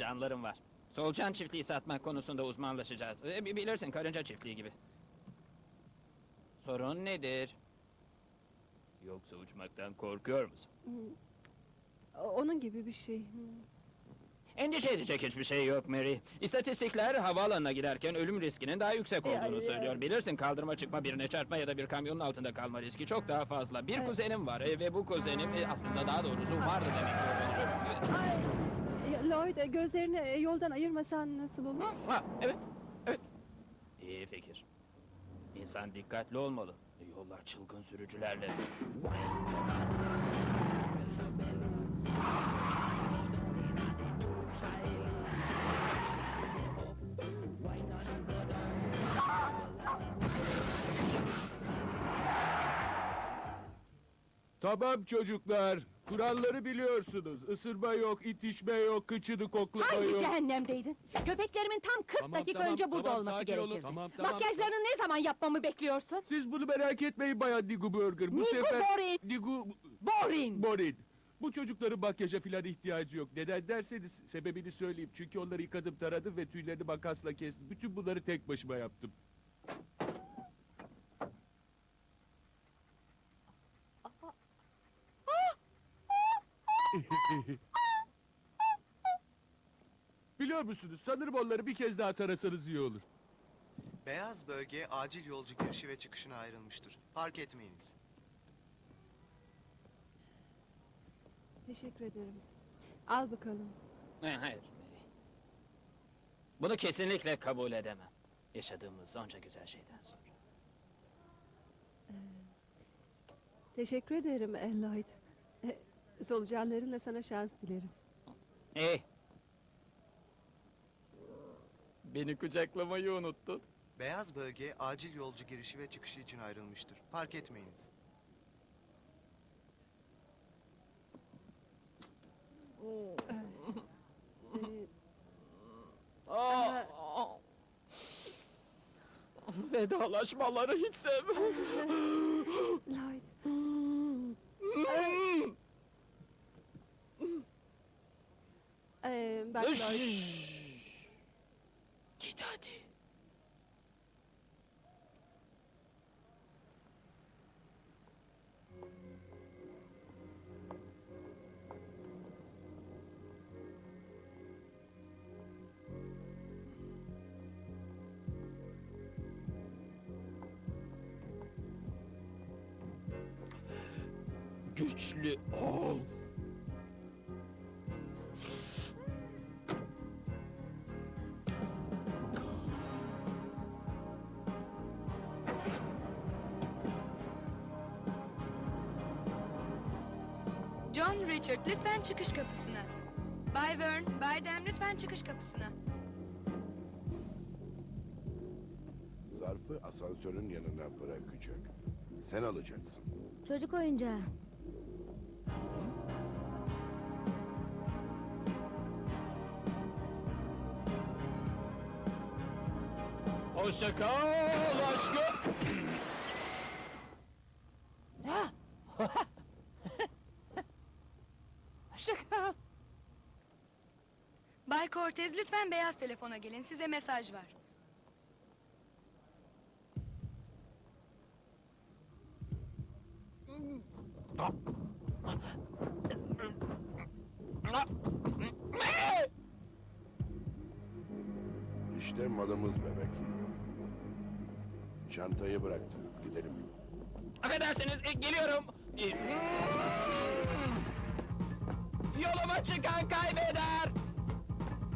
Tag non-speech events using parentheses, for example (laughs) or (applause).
Canlarım var. Solucan çiftliği satmak konusunda uzmanlaşacağız. E, bi- bilirsin karınca çiftliği gibi. Sorun nedir? Yoksa uçmaktan korkuyor musun? Hmm. Onun gibi bir şey. Hmm. Endişe edecek hiçbir şey yok Mary. İstatistikler havaalanına giderken ölüm riskinin daha yüksek E, olduğunu söylüyor. ay. Bilirsin kaldırıma çıkma birine çarpma ya da bir kamyonun altında kalma riski çok daha fazla. Bir Evet. kuzenim var e, ve bu kuzenim e, aslında daha doğrusu vardı demek. Ay, ya Lloyd e, gözlerini e, yoldan ayırmasan nasıl olur? Ha, evet, evet. İyi fikir. İnsan dikkatli olmalı. Yollar çılgın sürücülerle. Tamam çocuklar. Kuralları biliyorsunuz. Isırma yok, itişme yok, kıçını koklama Hangi yok. cehennemdeydin? Köpeklerimin tam 40 Tamam, dakika tamam, önce burada tamam, olması sakin olun. gerekirdi. Tamam, tamam, Makyajlarını ne zaman yapmamı bekliyorsun? Siz bunu merak etmeyin Bayan Digu Burger. Bu Nigu sefer... Borin. Digu Boring! Borin. Bu çocukların makyaja filan ihtiyacı yok. Neden derseniz sebebini söyleyeyim. Çünkü onları yıkadım, taradım ve tüylerini makasla kestim. Bütün bunları tek başıma yaptım. (laughs) Biliyor musunuz? Sanırım onları bir kez daha tarasanız iyi olur. Beyaz bölge acil yolcu girişi ve çıkışına ayrılmıştır. Park etmeyiniz. Teşekkür ederim. Al bakalım. Eh, Hayır Mary. Bunu kesinlikle kabul edemem. Yaşadığımız onca güzel şeyden sonra. Teşekkür ederim Lloyd. E, Solucanlarınla sana şans dilerim. İyi. Beni kucaklamayı unuttun. Beyaz bölge acil yolcu girişi ve çıkışı için ayrılmıştır. Park etmeyiniz. Aa, Vedalaşmaları hiç sevmem. (laughs) Lloyd. Git hadi. Güçlü ol. Richard lütfen çıkış kapısına. Bay Vern, Bay Dem lütfen çıkış kapısına. Zarfı asansörün yanına bırakacak. Sen alacaksın. Çocuk oyuncağı. Hoşça kal aşkım. Hoşça kal. Bay Cortez lütfen beyaz telefona gelin. Size mesaj var. İşte malımız bebek. Çantayı bıraktı. Gidelim. Affedersiniz, e, geliyorum. E, Yoluma çıkan kaybeder.